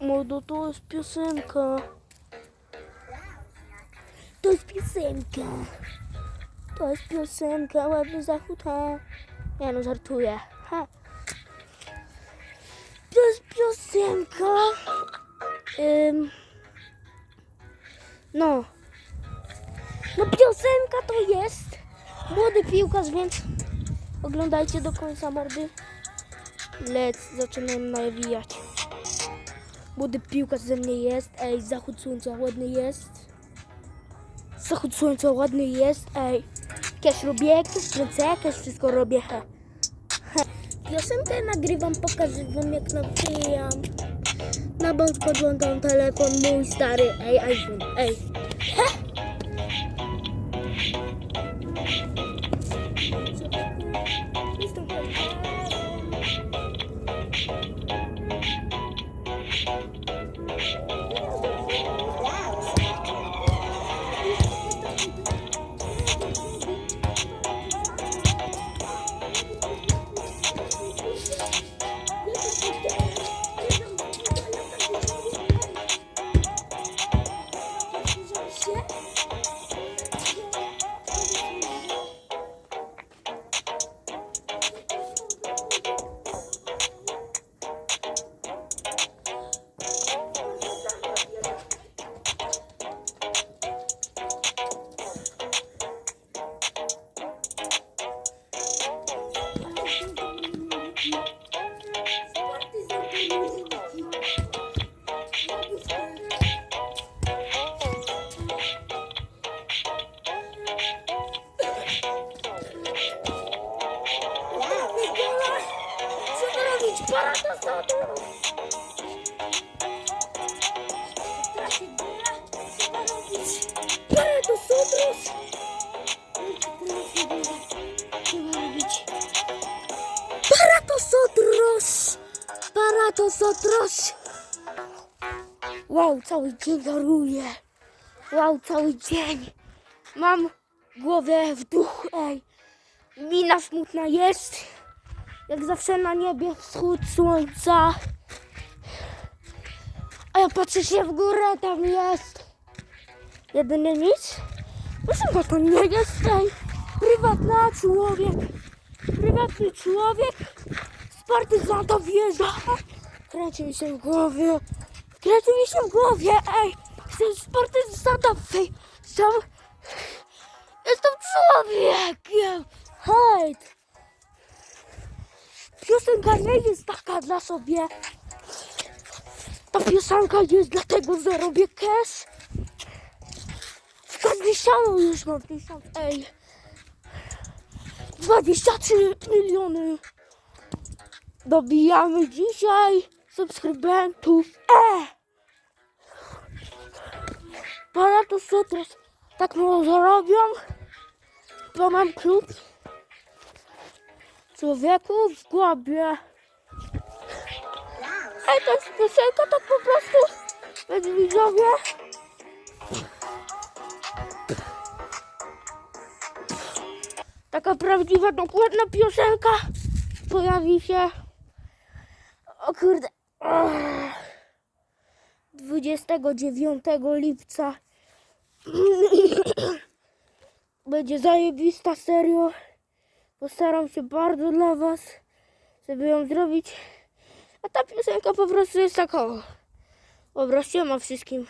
Modo, to jest piosenka. To jest piosenka. To jest piosenka, ładny zachód, ha. Ja no żartuję. Ha. To jest piosenka. Ym. No. No piosenka to jest. Młody piłkarz, więc oglądajcie do końca mordy. Lec, zaczynam nawijać. Młody piłkarz ze mnie jest. Ej, zachód słońca ładny jest. Zachód słońca ładny jest. Ej, jakieś robię, jakieś kręcę, jakieś wszystko robię. He. He. Nagrywam, pokażę wam jak nawijam. Na bądź podglądam telefon mój stary. Ej, iPhone, ej. He. Para to sodros! Para to sodros! Para to sodros! Wow, cały dzień daruję. Wow, cały dzień. Mam głowę w duch, ej. Mina smutna jest. Jak zawsze na niebie wschód słońca. A ja patrzę się w górę, tam jest. Jedynie nic. Proszę to nie jest tej prywatna człowiek. Prywatny człowiek z partyzanta wjeżdża. Kręci mi się w głowie. Kręci mi się w głowie, ej. Jestem z partyzanta wjeżdżam. Jestem człowiekiem. Hejt. Piosenka nie jest taka dla sobie. Ta piosenka jest dlatego, że robię cash. W każdej ścianą już mam tysiąc, ej. 23 miliony. Dobijamy dzisiaj subskrybentów. E! Pana to tak mało zarobią, bo mam klub człowieku w głowie. Ej, to jest piosenka, tak po prostu, więc widzowie. Taka prawdziwa, dokładna piosenka pojawi się. O kurde. Ach. 29 lipca. Będzie zajebista, serio. Postaram się bardzo dla Was, żeby ją zrobić. A ta piosenka po prostu jest taka. o. Dobra, siema wszystkim.